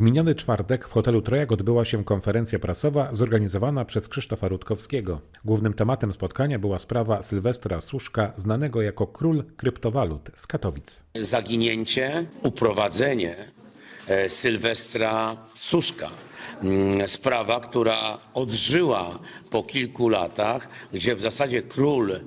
W miniony czwartek w hotelu Trojak odbyła się konferencja prasowa zorganizowana przez Krzysztofa Rutkowskiego. Głównym tematem spotkania była sprawa Sylwestra Suszka, znanego jako król kryptowalut z Katowic. zaginięcie, uprowadzenie e, Sylwestra Suszka. Mm, Sprawa, która odżyła po kilku latach, gdzie w zasadzie król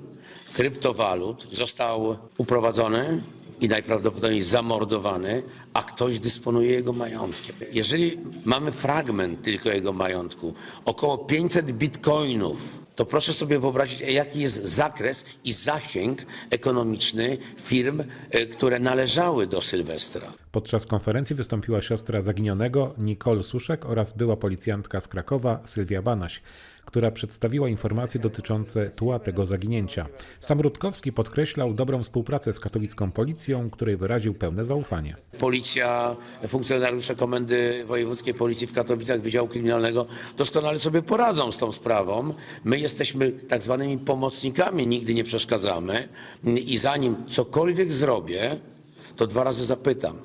kryptowalut został uprowadzony i najprawdopodobniej zamordowany, a ktoś dysponuje jego majątkiem. Jeżeli mamy fragment tylko jego majątku, około 500 bitcoinów, to proszę sobie wyobrazić, jaki jest zakres i zasięg ekonomiczny firm, e, które należały do Sylwestra. Podczas konferencji wystąpiła siostra zaginionego Nicole Suszek oraz była policjantka z Krakowa Sylwia Banaś, która przedstawiła informacje dotyczące tła tego zaginięcia. Sam Rutkowski podkreślał dobrą współpracę z katowicką policją, której wyraził pełne zaufanie. Policja, funkcjonariusze Komendy Wojewódzkiej Policji w Katowicach Wydziału Kryminalnego doskonale sobie poradzą z tą sprawą. My jesteśmy tak zwanymi pomocnikami, nigdy nie przeszkadzamy i zanim cokolwiek zrobię, to dwa razy zapytam,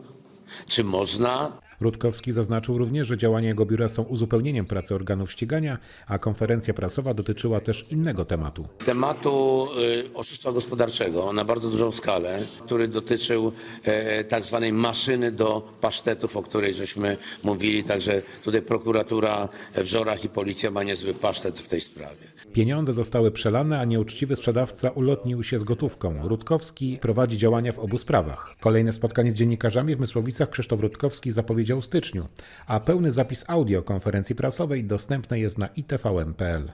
czy można Rutkowski zaznaczył również, że działania jego biura są uzupełnieniem pracy organów ścigania, a konferencja prasowa dotyczyła też innego tematu. tematu y, oszustwa gospodarczego na bardzo dużą skalę, który dotyczył e, tak zwanej maszyny do pasztetów, o której żeśmy mówili. Także tutaj prokuratura w Żorach i policja ma niezły pasztet w tej sprawie. Pieniądze zostały przelane, a nieuczciwy sprzedawca ulotnił się z gotówką. Rutkowski prowadzi działania w obu sprawach. Kolejne spotkanie z dziennikarzami w Mysłowicach Krzysztof Rutkowski zapowiedział w styczniu, a pełny zapis audio konferencji prasowej dostępny jest na itvn.pl.